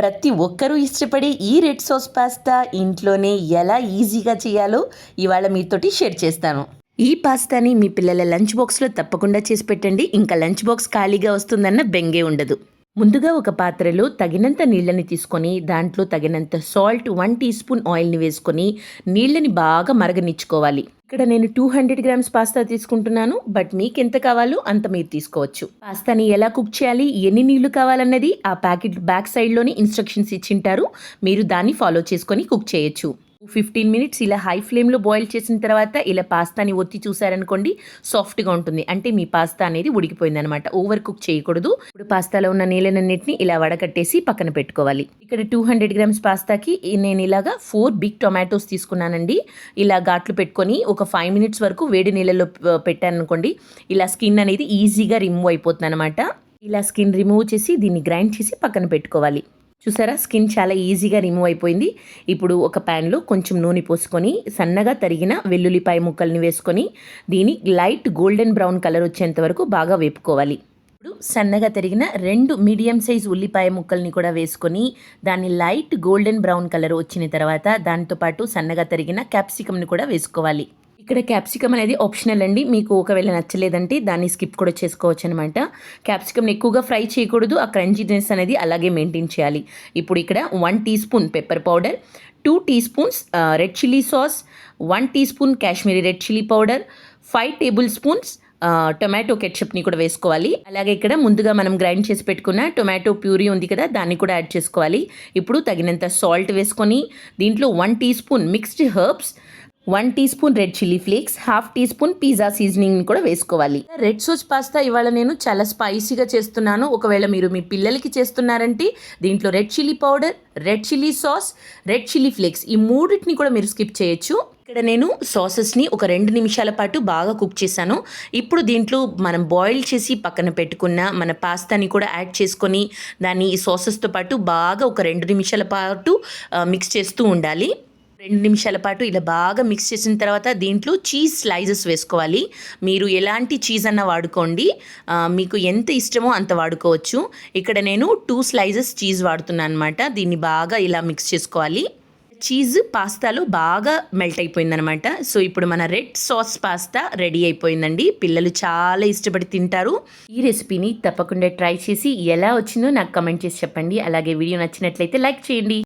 ప్రతి ఒక్కరూ ఇష్టపడే ఈ రెడ్ సాస్ పాస్తా ఇంట్లోనే ఎలా ఈజీగా చేయాలో ఇవాళ మీతోటి షేర్ చేస్తాను. ఈ పాస్తాని మీ పిల్లల లంచ్ బాక్స్లో తప్పకుండా చేసి పెట్టండి. ఇంకా లంచ్ బాక్స్ ఖాళీగా వస్తుందన్న బెంగే ఉండదు. ముందుగా ఒక పాత్రలో తగినంత నీళ్ళని తీసుకొని దాంట్లో తగినంత సాల్ట్ వన్ టీ స్పూన్ ఆయిల్ని వేసుకొని నీళ్ళని బాగా మరగనిచ్చుకోవాలి. ఇక్కడ నేను టూ హండ్రెడ్ గ్రామ్స్ పాస్తా తీసుకుంటున్నాను బట్ మీకు ఎంత కావాలో అంత మీరు తీసుకోవచ్చు. పాస్తాని ఎలా కుక్ చేయాలి ఎన్ని నీళ్ళు కావాలన్నది ఆ ప్యాకెట్ బ్యాక్ సైడ్లోని ఇన్స్ట్రక్షన్స్ ఇచ్చింటారు. మీరు దాన్ని ఫాలో చేసుకొని కుక్ చేయొచ్చు. ఫిఫ్టీన్ మినిట్స్ ఇలా హై ఫ్లేమ్లో బాయిల్ చేసిన తర్వాత ఇలా పాస్తాని ఒత్తి చూసారనుకోండి సాఫ్ట్గా ఉంటుంది. అంటే మీ పాస్తా అనేది ఉడికిపోయింది అనమాట ఓవర్ కుక్ చేయకూడదు. ఇప్పుడు పాస్తాలో ఉన్న నీళ్ళనన్నిటిని ఇలా వడకట్టేసి పక్కన పెట్టుకోవాలి. ఇక్కడ టూ హండ్రెడ్ గ్రామ్స్ పాస్తాకి నేను ఇలాగా ఫోర్ బిగ్ టొమాటోస్ తీసుకున్నానండి. ఇలా ఘాట్లు పెట్టుకొని ఒక ఫైవ్ మినిట్స్ వరకు వేడి నీళ్ళలో పెట్టాను అనుకోండి ఇలా స్కిన్ అనేది ఈజీగా రిమూవ్ అయిపోతుంది అనమాట ఇలా స్కిన్ రిమూవ్ చేసి దీన్ని గ్రైండ్ చేసి పక్కన పెట్టుకోవాలి. చూసారా? స్కిన్ చాలా ఈజీగా రిమూవ్ అయిపోయింది. ఇప్పుడు ఒక ప్యాన్లో కొంచెం నూనె పోసుకొని సన్నగా తరిగిన వెల్లుల్లిపాయ ముక్కల్ని వేసుకొని దీని లైట్ గోల్డెన్ బ్రౌన్ కలర్ వచ్చేంత వరకు బాగా వేపుకోవాలి. ఇప్పుడు సన్నగా తరిగిన రెండు మీడియం సైజ్ ఉల్లిపాయ ముక్కల్ని కూడా వేసుకొని దాన్ని లైట్ గోల్డెన్ బ్రౌన్ కలర్ వచ్చిన తర్వాత దాంతోపాటు సన్నగా తరిగిన క్యాప్సికమ్ని కూడా వేసుకోవాలి. ఇక్కడ క్యాప్సికమ్ అనేది ఆప్షనల్ అండి. మీకు ఒకవేళ నచ్చలేదంటే దాన్ని స్కిప్ కూడా చేసుకోవచ్చు అనమాట క్యాప్సికమ్ని ఎక్కువగా ఫ్రై చేయకూడదు. ఆ క్రంచీనెస్ అనేది అలాగే మెయింటైన్ చేయాలి. ఇప్పుడు ఇక్కడ one teaspoon pepper powder two teaspoons red chilli sauce one teaspoon Kashmiri red chilli powder five tablespoons tomato కెట్చప్ని కూడా వేసుకోవాలి. అలాగే ఇక్కడ ముందుగా మనం గ్రైండ్ చేసి పెట్టుకున్న టొమాటో ప్యూరీ ఉంది కదా దాన్ని కూడా యాడ్ చేసుకోవాలి. ఇప్పుడు తగినంత సాల్ట్ వేసుకొని దీంట్లో one teaspoon mixed herbs one teaspoon red chilli flakes half teaspoon pizza seasoning కూడా వేసుకోవాలి. రెడ్ సోస్ పాస్తా ఇవాళ నేను చాలా స్పైసీగా చేస్తున్నాను. ఒకవేళ మీరు మీ పిల్లలకి చేస్తున్నారంటే దీంట్లో red chilli powder red chilli sauce red chilli flakes ఈ మూడింటిని కూడా మీరు స్కిప్ చేయొచ్చు. ఇక్కడ నేను సాసెస్ని ఒక రెండు నిమిషాల పాటు బాగా కుక్ చేశాను. ఇప్పుడు దీంట్లో మనం బాయిల్ చేసి పక్కన పెట్టుకున్న మన పాస్తాని కూడా యాడ్ చేసుకొని దాన్ని ఈ సాసెస్తో పాటు బాగా ఒక రెండు నిమిషాల పాటు మిక్స్ చేస్తూ ఉండాలి. రెండు నిమిషాల పాటు ఇలా బాగా మిక్స్ చేసిన తర్వాత దీంట్లో చీజ్ స్లైజెస్ వేసుకోవాలి. మీరు ఎలాంటి చీజ్ అన్న వాడుకోండి. మీకు ఎంత ఇష్టమో అంత వాడుకోవచ్చు. ఇక్కడ నేను టూ స్లైజెస్ చీజ్ వాడుతున్నాను అనమాట దీన్ని బాగా ఇలా మిక్స్ చేసుకోవాలి. చీజ్ పాస్తాలో బాగా మెల్ట్ అయిపోయిందనమాట సో ఇప్పుడు మన రెడ్ సాస్ పాస్తా రెడీ అయిపోయిందండి. పిల్లలు చాలా ఇష్టపడి తింటారు. ఈ రెసిపీని తప్పకుండా ట్రై చేసి ఎలా వచ్చిందో నాకు కమెంట్ చేసి చెప్పండి. అలాగే వీడియో నచ్చినట్లయితే లైక్ చేయండి.